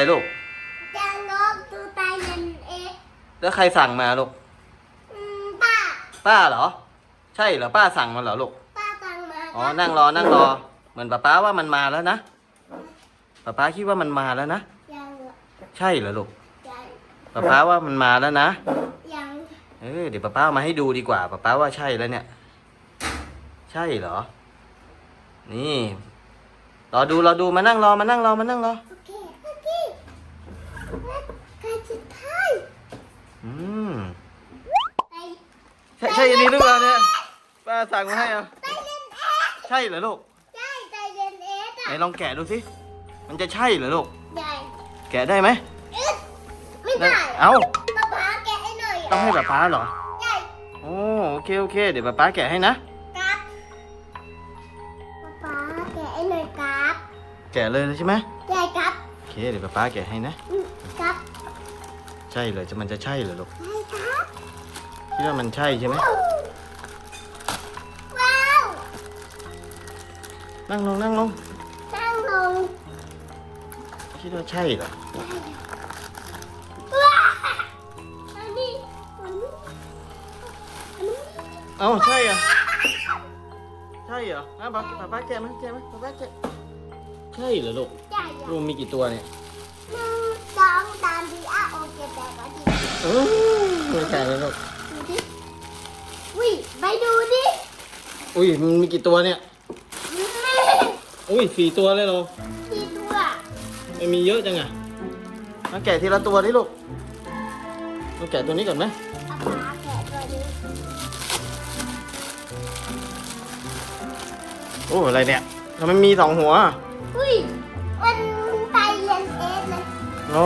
อะไรลูกจะนกดูไตเล่นเอ็กแล้วใครสั่งมาลูก อืมป้า ป้าเหรอ ใช่เหรอป้าสั่งมาเหรอลูก ป้าตังมาอ๋อ นั่งรอ นั่งรอ เหมือนป้าป้าว่ามันมาแล้วนะป้าป้าคิดว่ามันมาแล้วนะ ยังใช่เหรอลูกยังป้าป้าว่ามันมาแล้วนะ ยังเออเดี๋ยวป้าป้าเอามาให้ดูดีกว่าป้าป้าว่าใช่แล้วเนี่ย ใช่เหรอ นี่ รอดูรอดูมานั่งรอมานั่งรอมานั่งรอ โอเคโอเคใครสุดท้าย อืม ไป ใช่ใช่อันนี้หรือเปล่าเนี่ยป้าสั่งมาให้อะไตเล่นเอ็กใช่เหรอลูกใช่ไตเล่นเอ็กไหนอะลองแกะดูสิมันจะใช่เหรอลูกใหญ่แกะได้ไหมเอ็ดไม่ได้เอ้าป้าป๊าแกะให้หน่อยต้องให้ป้าป้าเหรอใหญ่โอ้โอเคโอเค เดี๋ยวป้าป้าแกะให้นะครับป้าป๊าแกะให้หน่อยครับแกะเลยใช่ไหมใหญ่ครับโอเคเดี๋ยวป้าป้าแกะให้นะอืมครับ ใช่เลยจะมันจะใช่เหรอลูกใช่ครับ คิดว่ามันใช่ใช่ไหมว้าวนั่งลงนั่งลงนั่งลงคิดว่าใช่เหรอว้าวอันนี้อันนี้อันนี้เอ้าใช่อะใช่เหรออะป้าป้าป้าแกะไหมแกะไหมป้าป้าแกะใช่เหรอลูกใหญ่ลูกมีกี่ตัวเนี่ยหนึ่งสองสามสี่อะโอเคแต่ก็ดีเออไม่ใช่เลยลูกดูดิ อุ้ยไปดูดิอุ้ยมันมีกี่ตัวเนี่ย อุ้ยสี่ตัวเลยเหรอที่ตัวไม่มีเยอะจังอะมาแกะทีละตัวดิลูกมาแกะตัวนี้ก่อนไหมอาปาแกะตัวนี้โอ้อะไรเนี่ยทำไมมีสองหัวอุ้ยมันไตเลนเอสเลยโอ้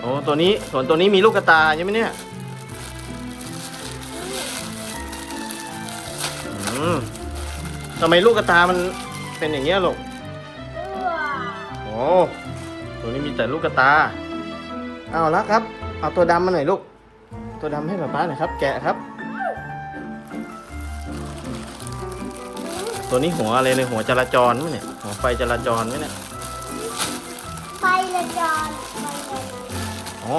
โอ้ตัวนี้ส่วนตัวนี้มีลูกกระตาใช่ไหมเนี่ย มทำไมลูกกระตามันเป็นอย่างเงี้ยลูกว้าวโอ้ตัวนี้มีแต่ลูกกระตา เอาละครับ เอาตัวดำมาหน่อยลูก ตัวดำให้ป๊าป๊าหน่อยครับ แกะครับ ตัวนี้หัวอะไรเลยหัวจราจรมั้ยเนี่ย หัวไฟจราจรมั้ยเนี่ยไปเลยจอนไปเลยอ๋อ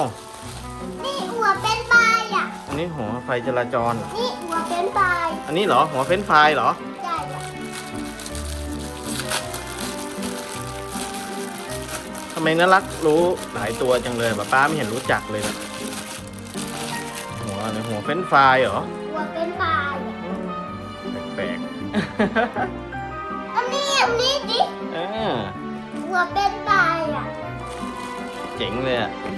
นี่หัวเป็นปลาย อะอันนี้หัวไฟจราจรเหรอนี่หัวเป็นปลายอันนี้เหรอ หัวเฟรนช์ฟรายเหรอ ใช่อะทำไมน่ารักรู้หลายตัวจังเลยป๊าป๊าไม่เห็นรู้จักเลยนะหัวอะไรหัวเฟรนช์ฟรายเหรอ หัวเป็นปลายอะแปลกอันนี้อันนี้ดิๆอ่าหัวเป็นปลายอะเจ๋งเลยอะมัน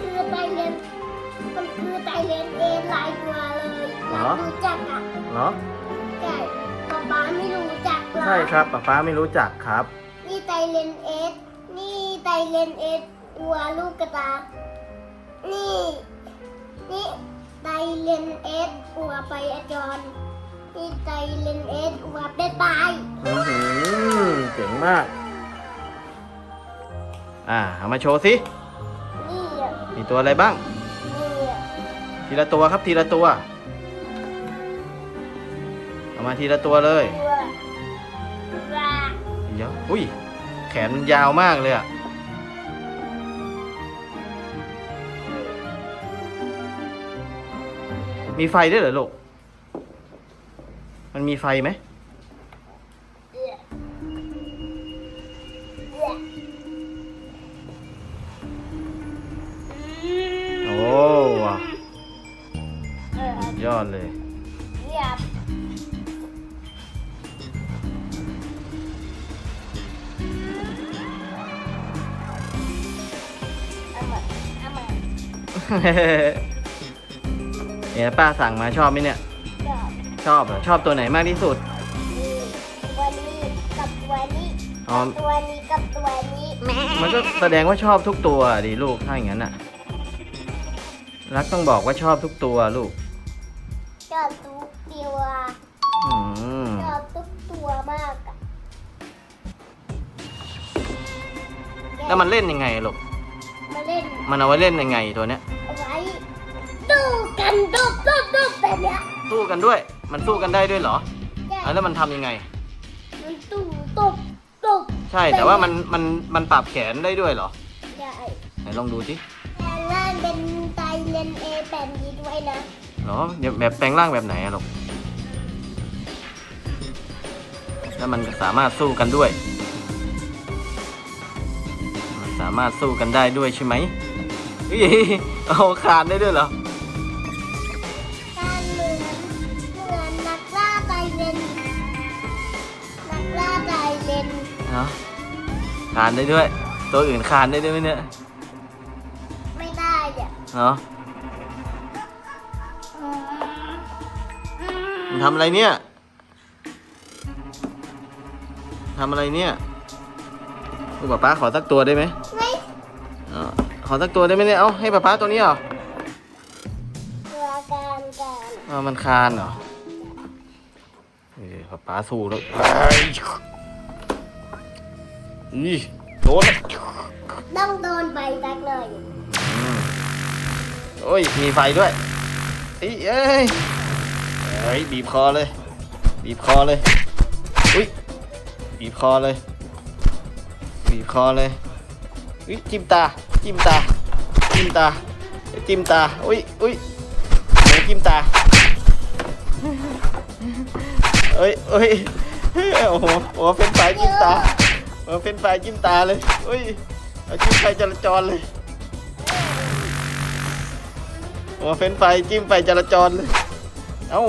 คือไตเลนมันคือไตเลนเอลายตัวเลยรู้จักอะเหรอ ใช่ป๊าป๊าไม่รู้จักหรอกใช่ครับป๊าป๊าไม่รู้จักครับ นี่ไตเลนเอสนี่ไตเลนเอสตัวลูกกระตา นี่ นี่ไตเลนเอสหัวไปอจรนี่ไตเลนเอสหัวเป็นปลายอื้อหือเจ๋งมาก อ่าเอามาโชว์สินี่อะ มีตัวอะไรบ้าง ทีละตัวครับทีละตัวเอามาทีละตัวเลยเดี๋ยวอุ้ย แขนมันยาวมากเลยอะมีไฟด้วยเหรอลูก มันมีไฟไหม ยอดเลยเยี่ยมเอามาเอามาเนี่ยป้าสั่งมาชอบไหมเนี่ยจอดชอบเหรอชอบตัวไหนมากที่สุด นี่ตัวนี้กับตัวนี้อ๋อตัวนี้กับตัวนี้แม่มันก็แสดงว่าชอบทุกตัวดิลูกถ้าอย่างนั้นน่ะรักต้องบอกว่าชอบทุกตัวลูก ชอบทุกตัวอืมชอบทุกตัวมากอะแล้วมันเล่นยังไงลูกมาเล่นมันเอาไว้เล่นยังไงตัวเนี้ยเอาไว้ดูกันดุบดุบดุบแบบเนี้ยสู้กันด้วย มันสู้กันได้ด้วยเหรอใช่อะแล้วมันทำยังไง มันตู้ตุบตุบใช่แต่ว่ามันมันมันปรับแขนได้ด้วยเหรอใช่ไหนลองดูสิแปลงร่างเป็นไตเลนเอแบบนี้ด้วยนะเหรอเดี๋ยวแบบแปลงร่างแบบไหนอะลูกแล้วมันสามารถสู้กันด้วย มันสามารถสู้กันได้ด้วยใช่ไหมเฮ้ยเอาคานได้ด้วยเหรอการเหมือนเหมือนนักล่าไตเลนนักล่าไตเลนเนาะคานได้ด้วย ตัวอื่นคานได้ด้วยไหมเนี่ย ไม่ได้อะเนาะ มมันทำอะไรเนี่ยทำอะไรเนี่ยลูกป๊าป๊าขอสักตัวได้ไหมไม่เออขอสักตัวได้ไหมเนี่ย เอาให้ป๊าป๊าตัวนี้เหรอเพื่อการการเอามันคานเหรอเออป๊าป๊าสู้แล้วเอ้ยอีโดนแล้วต้องโดนไปสักหน่อยอืมโอ้ย มีไฟด้วยเอ้ยเอ้ย เอ้ยบีบคอเลย บีบคอเลย อุ้ยบีบคอเลย บีบคอเลย อุ้ยจิ้มตา จิ้มตา จิ้มตา จิ้มตา อุ้ยอุ้ยจิ้มตาเอ้ยเอ้ยโอ้โหโอ้โหเป็นไฟจิ้มตาโอ้เป็นไฟจิ้มตาเลยอุ้ยเอาจิ้มไฟจราจรเลยโอ้เป็นไฟจิ้มไฟจราจรเลย เอ้า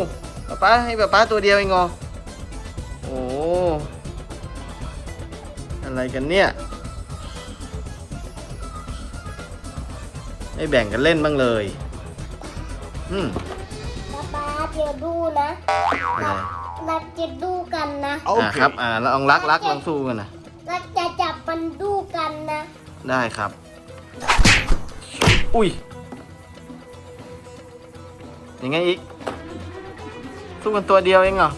ป๊าป๊าให้ป๊าป๊าตัวเดียวเองเหรอโอ้อะไรกันเนี่ย ไม่แบ่งกันเล่นบ้างเลยอืมป๊าป๊าเดี๋ยวดูนะอะไรเราจะดูกันนะอ่าครับ อ่าลองรักรักลองสู้กันนะเราจะจับมันดูกันนะ ได้ครับ อุ้ยยังไงอีก สู้กันตัวเดียวเองเหรอ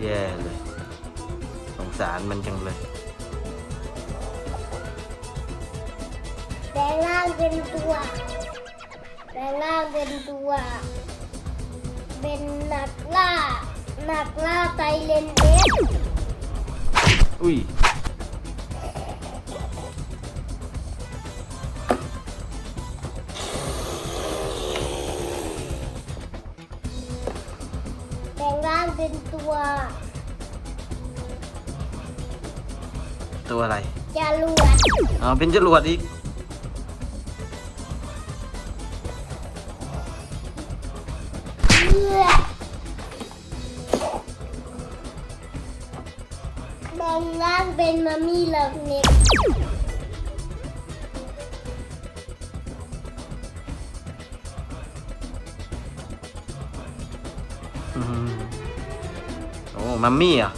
แย่เลยสงสารมันจังเลยแปลงร่างเป็นตัวแปลงร่างเป็นตัว เป็นนักล่า นักล่าไตเลนเอสอุ้ย ตัวอะไร จรวดอ๋อ เป็นจรวดอีก เลือดแปลงร่างเป็นมามี่เหล็กเน็กอืมโอ้ มัมมี่เหรอะ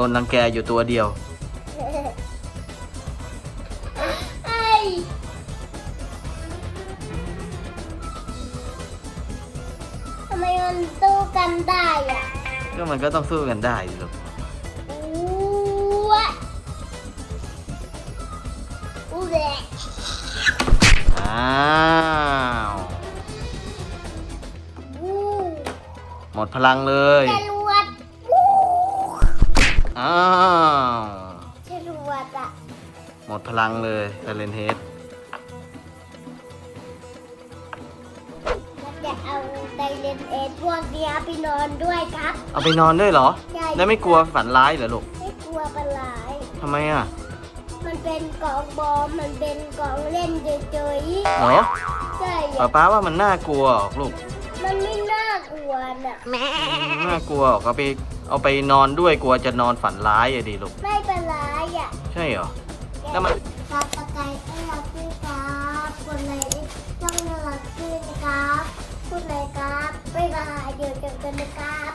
ดนรังแกอยู่ตัวเดียว ไอ้ทำไมมันตู้กันได้อะก็มันก็ต้องสู้กันได้สิลูกอู้วะอู้แหละอ้าวอู้หมดพลังเลยจรวดอู้ อ้าวจรวดอะหมดพลังเลยเซเลนเฮดแล้วจะเอาไดเลนเอทพวกเนี้ยไปนอนด้วยครับ เอาไปนอนด้วยเหรอ ใช่แล้วไม่กลัวฝันร้ายเหรอลูกไม่กลัวเป็นไรทำไมอะมันเป็นกล่องบอมมันเป็นกล่องเล่นเฉยเหรอๆใช่ป๊าอะป๊าว่ามันน่ากลัวออกลูกมันไม่น่ากลัวน่ะ น่ากลัวออกเอาไป เอาไปนอนด้วยกลัวจะนอนฝันร้ายอะดิลูก ไม่เป็นไรอะใช่เหรอ แล้วมันตาตะไคร้ให้เราขึ้นครับคนไหนต้องน่ารักขึ้นนะครับคนไหนครับบ๊ายบายเดี๋ยวเจอกันนะครับ